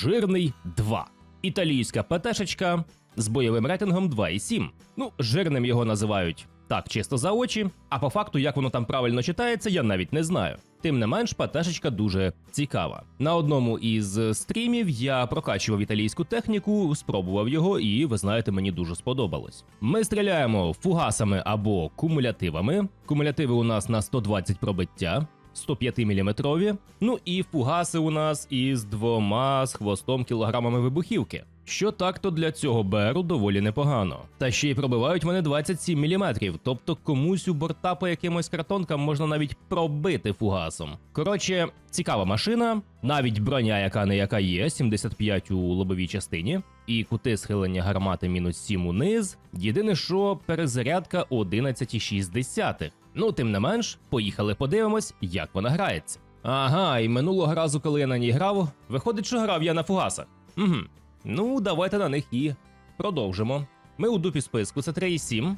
жирний 2. Італійська ПТшечка з бойовим рейтингом 2,7. Ну, жирним його називають так чисто за очі, а по факту, як воно там правильно читається, я навіть не знаю. Тим не менш, ПТшечка дуже цікава. На одному із стрімів я прокачував італійську техніку, спробував його, і ви знаєте, мені дуже сподобалось. Ми стріляємо фугасами або кумулятивами. Кумулятиви у нас на 120 пробиття. 105 мм, ну і фугаси у нас із двома з хвостом кілограмами вибухівки. Що так-то для цього БРу доволі непогано. Та ще й пробивають вони 27 мм, тобто комусь у борта по якимось картонкам можна навіть пробити фугасом. Коротше, цікава машина, навіть броня, яка не яка є, 75 у лобовій частині, і кути схилення гармати мінус 7 униз. Єдине, що перезарядка 11,6. Ну, тим не менш, поїхали подивимось, як вона грається. Ага, і минулого разу, коли я на ній грав, виходить, що грав я на фугасах. Угу. Ну, давайте на них і продовжимо. Ми у дупі списку, це 3,7.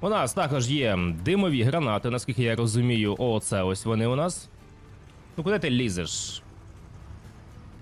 У нас також є димові гранати, наскільки я розумію. О, це ось вони у нас. Ну, куди ти лізеш?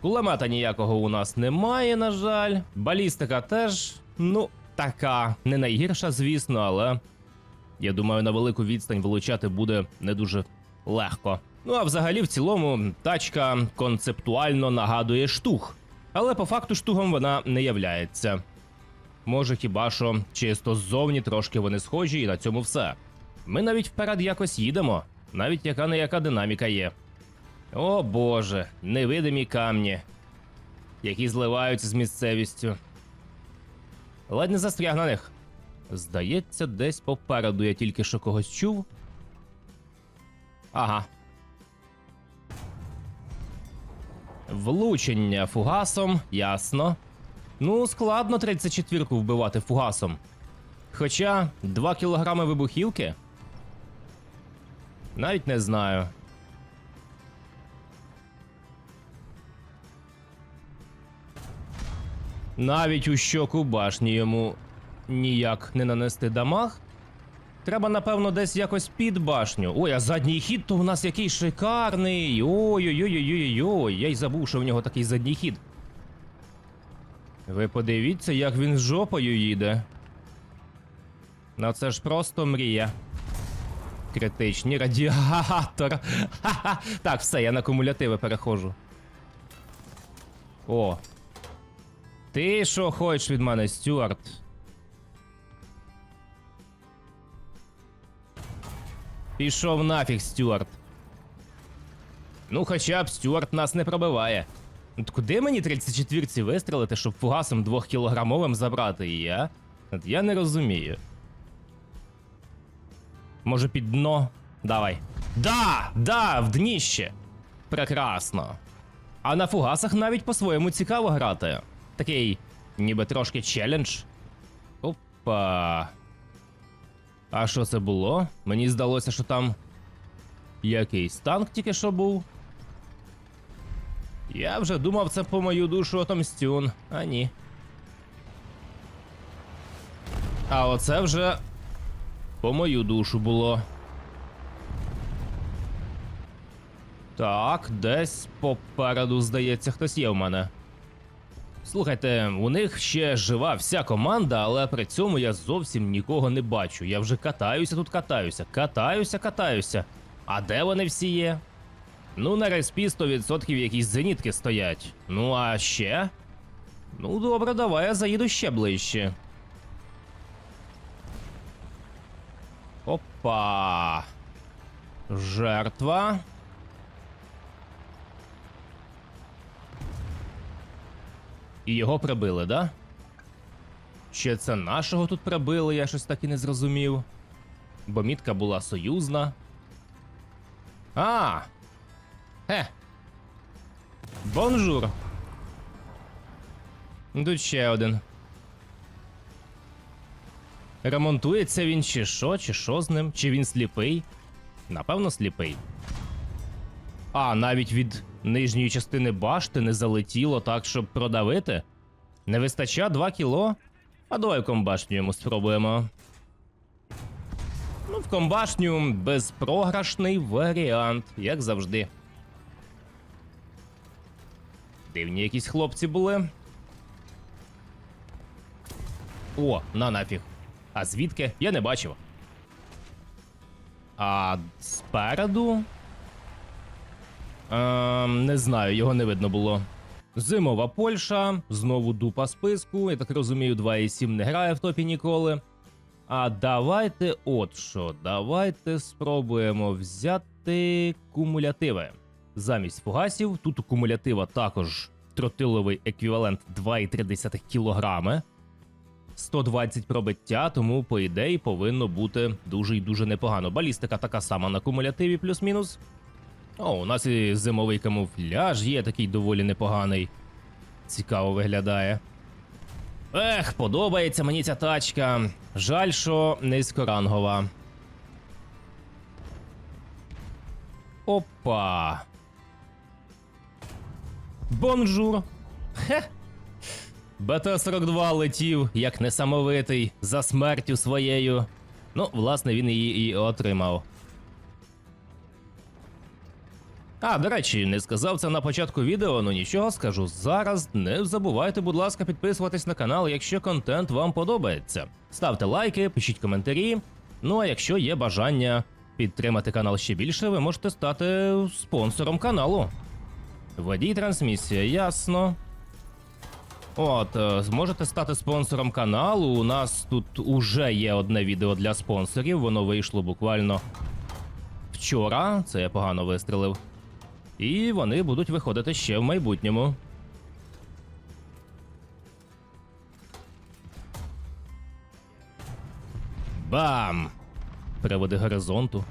Кулемета ніякого у нас немає, на жаль. Балістика теж, ну, така. Не найгірша, звісно, але. Я думаю, на велику відстань вилучати буде не дуже легко. Ну а взагалі, в цілому, тачка концептуально нагадує штух, але по факту штугом вона не являється. Може, хіба що чисто ззовні трошки вони схожі, і на цьому все. Ми навіть вперед якось їдемо, навіть яка не яка динаміка є. О боже, невидимі камні, які зливаються з місцевістю. Ледь не застряг на них. Здається, десь попереду я тільки що когось чув. Ага. Влучення фугасом, ясно. Ну, складно 34-ку вбивати фугасом. Хоча 2 кілограми вибухівки. Навіть не знаю. Навіть у щоку башні йому ніяк не нанести дамаг. Треба, напевно, десь якось під башню. Ой, а задній хід то в нас який шикарний. Ой-ой-ой-ой-ой-ой. Я й забув, що в нього такий задній хід. Ви подивіться, як він з жопою їде. Ну це ж просто мрія. Критичні радіатор. Ха-ха. Так, все, я на кумулятиви переходжу. О. Ти що хочеш від мене, Стюарт? Пішов нафіг, Стюарт. Ну, хоча б Стюарт нас не пробиває. От куди мені 34-ці вистрелити, щоб фугасом двохкілограмовим забрати її, а? От я не розумію. Може під дно? Давай. Да! Да! В дніще! Прекрасно. А на фугасах навіть по-своєму цікаво грати. Такий, ніби трошки челендж. Опа. А що це було? Мені здалося, що там якийсь танк тільки що був. Я вже думав, це по мою душу отомстюн, а ні. А оце вже по мою душу було. Так, десь попереду, здається, хтось є в мене. Слухайте, у них ще жива вся команда, але при цьому я зовсім нікого не бачу. Я вже катаюся тут, катаюся, катаюся, катаюся. А де вони всі є? Ну, на респі 100% якісь зенітки стоять. Ну, а ще? Ну, добре, давай я заїду ще ближче. Опа. Жертва. І його прибили, да? Ще це нашого тут прибили, я щось так і не зрозумів. Бо мітка була союзна. А! Хе. Бонжур. Тут ще один. Ремонтується він чи що, чи що з ним? Чи він сліпий? Напевно, сліпий. А, навіть від нижньої частини башти не залетіло так, щоб продавити. Не вистача 2 кіло? А давай в комбашню йому спробуємо. Ну, в комбашню безпрограшний варіант, як завжди. Дивні якісь хлопці були. О, на нафіг. А звідки? Я не бачив. А спереду. Ем, не знаю, його не видно було. Зимова Польща, знову дупа списку. Я так розумію, 2.7 не грає в топі ніколи. А давайте от що. Давайте спробуємо взяти кумулятиви. Замість фугасів, тут у кумулятива також тротиловий еквівалент 2,3 кг. 120 пробиття, тому, по ідеї, повинно бути дуже і дуже непогано. Балістика така сама на кумулятиві, плюс-мінус. О, у нас і зимовий камуфляж є такий доволі непоганий. Цікаво виглядає. Ех, подобається мені ця тачка. Жаль, що низькорангова. Опа. Бонжур. Хе. БТ-42 летів, як несамовитий, за смертю своєю. Ну, власне, він її і отримав. А, до речі, не сказав це на початку відео, ну нічого скажу зараз. Не забувайте, будь ласка, підписуватись на канал, якщо контент вам подобається. Ставте лайки, пишіть коментарі. Ну а якщо є бажання підтримати канал ще більше, ви можете стати спонсором каналу. Водій трансмісія, ясно. От, е, зможете стати спонсором каналу. У нас тут уже є одне відео для спонсорів. Воно вийшло буквально вчора. Це я погано вистрелив. І вони будуть виходити ще в майбутньому. Бам! Приводи горизонту.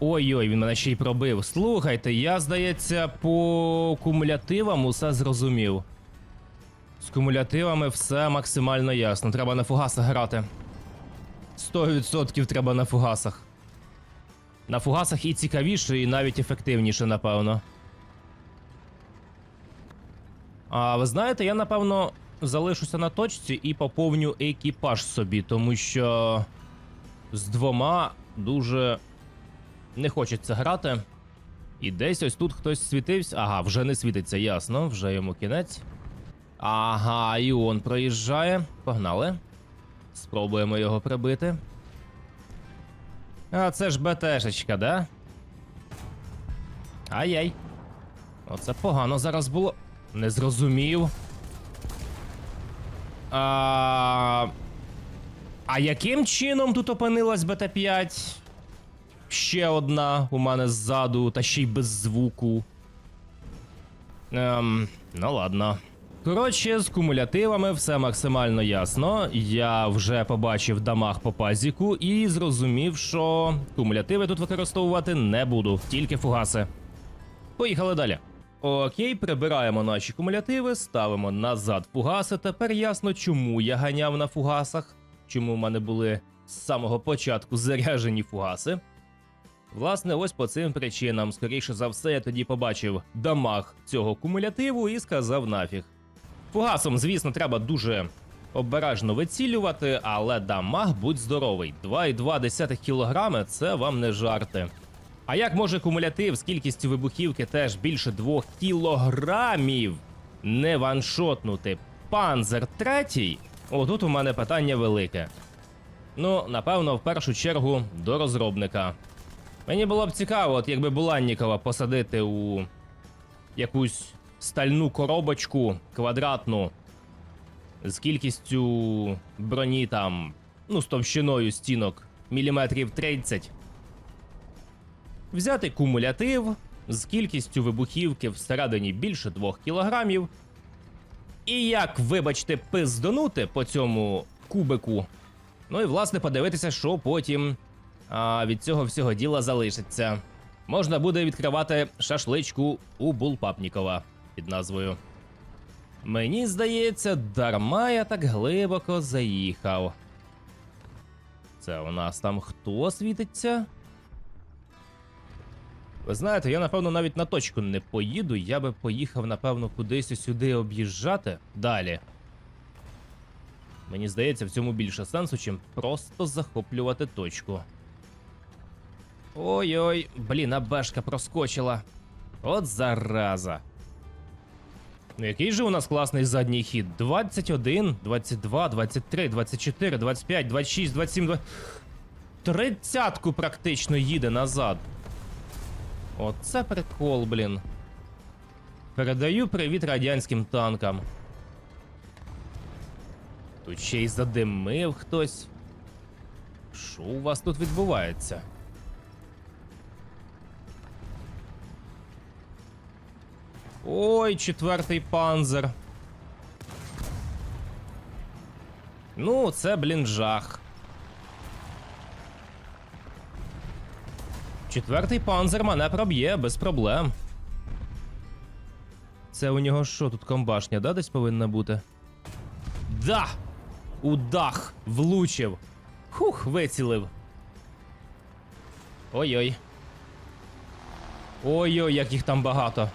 Ой-ой, він мене ще й пробив. Слухайте, я, здається, по кумулятивам усе зрозумів. З кумулятивами все максимально ясно. Треба на фугасах грати. 100% треба на фугасах. На фугасах і цікавіше, і навіть ефективніше, напевно. А ви знаєте, я напевно залишуся на точці і поповню екіпаж собі, тому що з двома дуже не хочеться грати. І десь ось тут хтось світився. Ага, вже не світиться, ясно, вже йому кінець. Ага, і он проїжджає. Погнали. Спробуємо його прибити. А це ж БТшечка, да? Ай-яй. Оце погано зараз було. Не зрозумів. А... а яким чином тут опинилась БТ-5? Ще одна у мене ззаду, та ще й без звуку. Ем, ну ладно. Коротше, з кумулятивами все максимально ясно. Я вже побачив дамаг по пазіку і зрозумів, що кумулятиви тут використовувати не буду, тільки фугаси. Поїхали далі. Окей, прибираємо наші кумулятиви, ставимо назад фугаси. Тепер ясно, чому я ганяв на фугасах, чому в мене були з самого початку заряжені фугаси. Власне, ось по цим причинам, скоріше за все, я тоді побачив дамаг цього кумулятиву і сказав нафіг. Фугасом, звісно, треба дуже обережно вицілювати, але дамаг будь здоровий. 2,2 кг це вам не жарти. А як може кумулятив з кількістю вибухівки теж більше 2 кілограмів не ваншотнути панзер третій? Отут у мене питання велике. Ну, напевно, в першу чергу до розробника. Мені було б цікаво, от якби Буланнікова посадити у якусь стальну коробочку квадратну з кількістю броні там, ну, з товщиною стінок міліметрів 30. Взяти кумулятив з кількістю вибухівки всередині більше 2 кілограмів. І як, вибачте, пиздонути по цьому кубику. Ну і власне подивитися, що потім а, від цього всього діла залишиться. Можна буде відкривати шашличку у Булпапнікова під назвою. Мені здається, дарма я так глибоко заїхав. Це у нас там хто світиться? Ви знаєте, я напевно навіть на точку не поїду. Я би поїхав, напевно, кудись сюди об'їжджати далі. Мені здається, в цьому більше сенсу, чим просто захоплювати точку. Ой-ой, блін, а бешка проскочила. От зараза. Ну, який же у нас класний задній хід? 21, 22, 23, 24, 25, 26, 27, 20... Тридцятку практично їде назад. Оце прикол, блін. Передаю привіт радянським танкам. Тут ще й задимив хтось. Що у вас тут відбувається? Ой, четвертий панзер. Ну, це, блін, жах. Четвертий панзер мене проб'є без проблем. Це у нього що тут комбашня, да, десь повинна бути? Да! У дах влучив. Хух, вицілив. Ой-ой. Ой-ой, як їх там багато.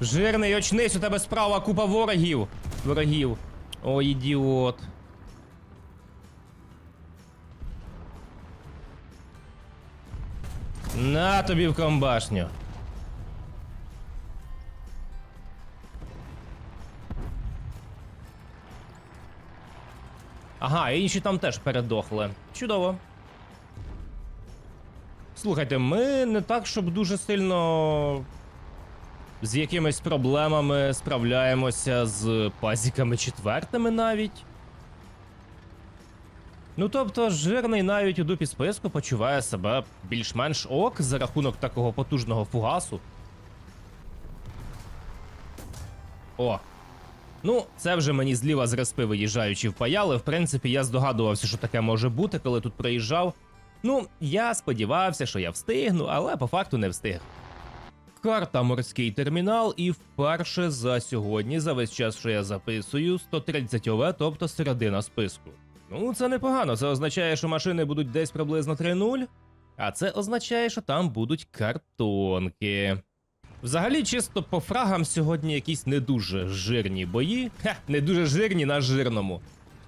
Жирний, очнись, у тебе справа купа ворогів. Ворогів. Ой, ідіот. На тобі в комбашню. Ага, інші там теж передохли. Чудово. Слухайте, ми не так, щоб дуже сильно з якимись проблемами справляємося з пазіками четвертими навіть. Ну тобто, жирний навіть у дупі списку почуває себе більш-менш ок за рахунок такого потужного фугасу. О. Ну, це вже мені зліва з респи виїжджаючи впаяли. В принципі, я здогадувався, що таке може бути, коли тут проїжджав. Ну, я сподівався, що я встигну, але по факту не встиг. Карта морський термінал, і вперше за сьогодні, за весь час, що я записую, 130 ОВ, тобто середина списку. Ну, це непогано. Це означає, що машини будуть десь приблизно 3.0, а це означає, що там будуть картонки. Взагалі, чисто по фрагам сьогодні якісь не дуже жирні бої. Хе, не дуже жирні на жирному.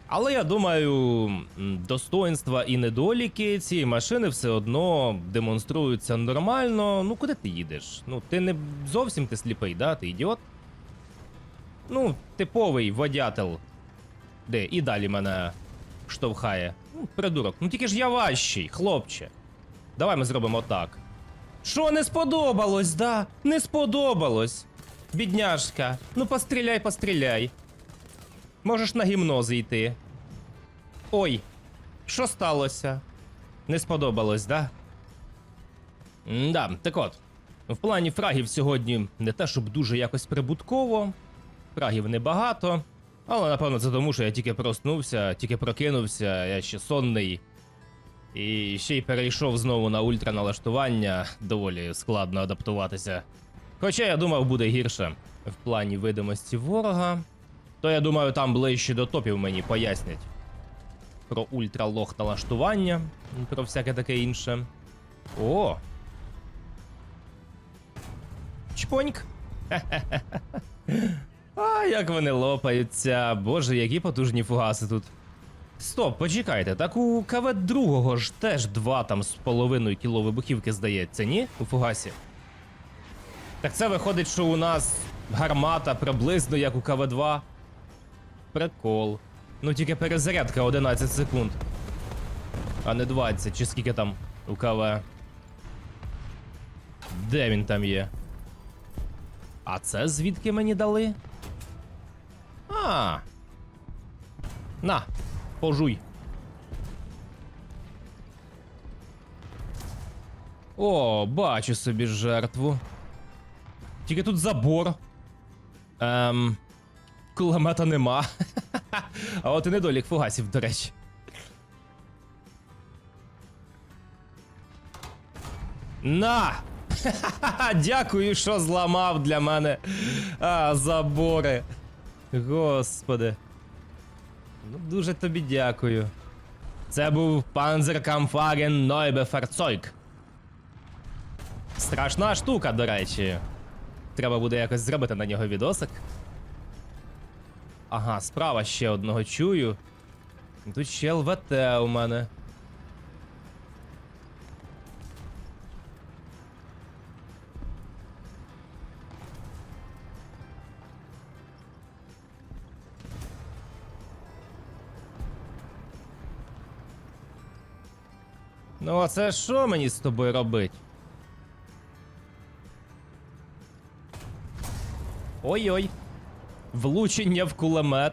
Але я думаю, достоинства і недоліки цієї машини все одно демонструються нормально. Ну, куди ти їдеш? Ну, ти не зовсім ти сліпий, да? Ти ідіот? Ну, типовий водятел. Де і далі мене штовхає. Ну, придурок. Ну тільки ж я важчий, хлопче. Давай ми зробимо так. Що не сподобалось, да? Не сподобалось. Бідняжка. Ну постріляй, постріляй. Можеш на гімнози йти. Ой, що сталося? Не сподобалось, да? Да, так от. В плані фрагів сьогодні не те, щоб дуже якось прибутково. Фрагів небагато. Але напевно це тому, що я тільки проснувся, тільки прокинувся, я ще сонний. І ще й перейшов знову на ультраналаштування, доволі складно адаптуватися. Хоча я думав, буде гірше в плані видимості ворога. То я думаю, там ближче до топів мені пояснять про ультралог налаштування, про всяке таке інше. О! Чпоньк! А, як вони лопаються. Боже, які потужні фугаси тут. Стоп, почекайте, так у КВ другого ж теж два там з половиною кіло вибухівки здається, ні? У фугасі. Так це виходить, що у нас гармата приблизно як у КВ2. Прикол. Ну тільки перезарядка 11 секунд. А не 20, чи скільки там у КВ. Де він там є? А це звідки мені дали? А. На, пожуй. О, бачу собі жертву. Тільки тут забор. Ем. Кулемета нема. а от і недолік фугасів, до речі. На! Дякую, що зламав для мене. А, забори. Господи. Ну, дуже тобі дякую. Це був Neube Fahrzeug. Страшна штука, до речі. Треба буде якось зробити на нього відосик. Ага, справа ще одного чую. Тут ще ЛВТ у мене. Ну, а це що мені з тобою робить? Ой-ой. Влучення в кулемет.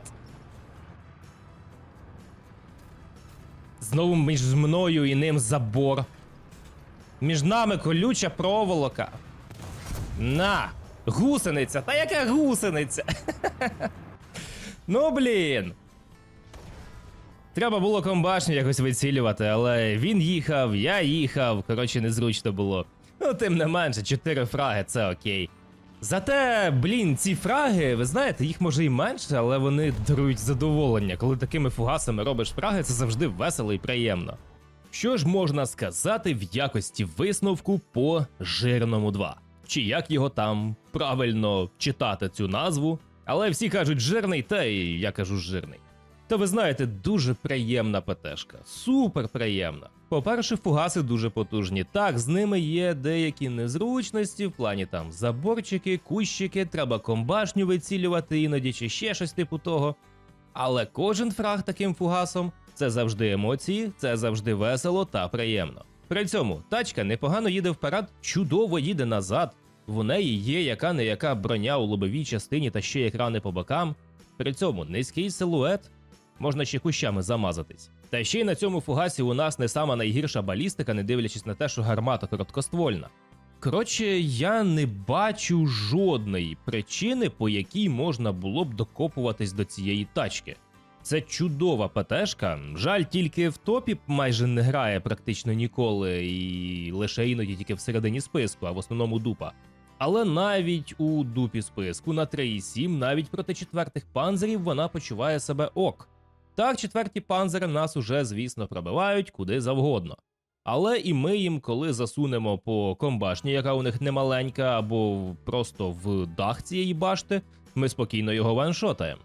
Знову між мною і ним забор. Між нами колюча проволока. На! Гусениця! Та яка гусениця? ну блін. Треба було комбашню якось вицілювати, але він їхав, я їхав. Коротше, незручно було. Ну, тим не менше, 4 фраги це окей. Зате, блін, ці фраги, ви знаєте, їх може і менше, але вони дарують задоволення. Коли такими фугасами робиш фраги, це завжди весело і приємно. Що ж можна сказати в якості висновку по жирному 2? Чи як його там правильно читати цю назву? Але всі кажуть жирний, та і я кажу жирний. Та ви знаєте, дуже приємна ПТшка. Супер приємна. По-перше, фугаси дуже потужні. Так, з ними є деякі незручності в плані там заборчики, кущики, треба комбашню вицілювати іноді чи ще щось типу того. Але кожен фраг таким фугасом це завжди емоції, це завжди весело та приємно. При цьому тачка непогано їде вперед, чудово їде назад. В неї є яка не яка броня у лобовій частині та ще екрани по бокам. При цьому низький силует, можна ще кущами замазатись. Та ще й на цьому фугасі у нас не сама найгірша балістика, не дивлячись на те, що гармата короткоствольна. Коротше, я не бачу жодної причини, по якій можна було б докопуватись до цієї тачки. Це чудова ПТшка. Жаль, тільки в топі майже не грає практично ніколи, і лише іноді тільки всередині списку, а в основному дупа. Але навіть у дупі списку на 3,7, навіть проти четвертих панзерів вона почуває себе ок. Так, четверті панзери нас уже, звісно, пробивають куди завгодно. Але і ми їм, коли засунемо по комбашні, яка у них немаленька, або просто в дах цієї башти, ми спокійно його ваншотаємо.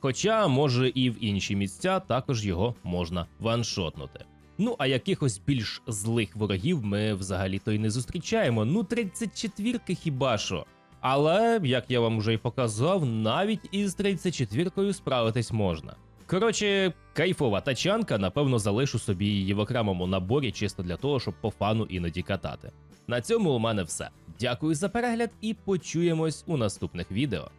Хоча, може, і в інші місця також його можна ваншотнути. Ну а якихось більш злих ворогів ми взагалі-то й не зустрічаємо. Ну, 34-ки хіба що. Але, як я вам вже й показав, навіть із 34-кою справитись можна. Коротше, кайфова тачанка, напевно, залишу собі її в окремому наборі, чисто для того, щоб по фану іноді катати. На цьому у мене все. Дякую за перегляд і почуємось у наступних відео.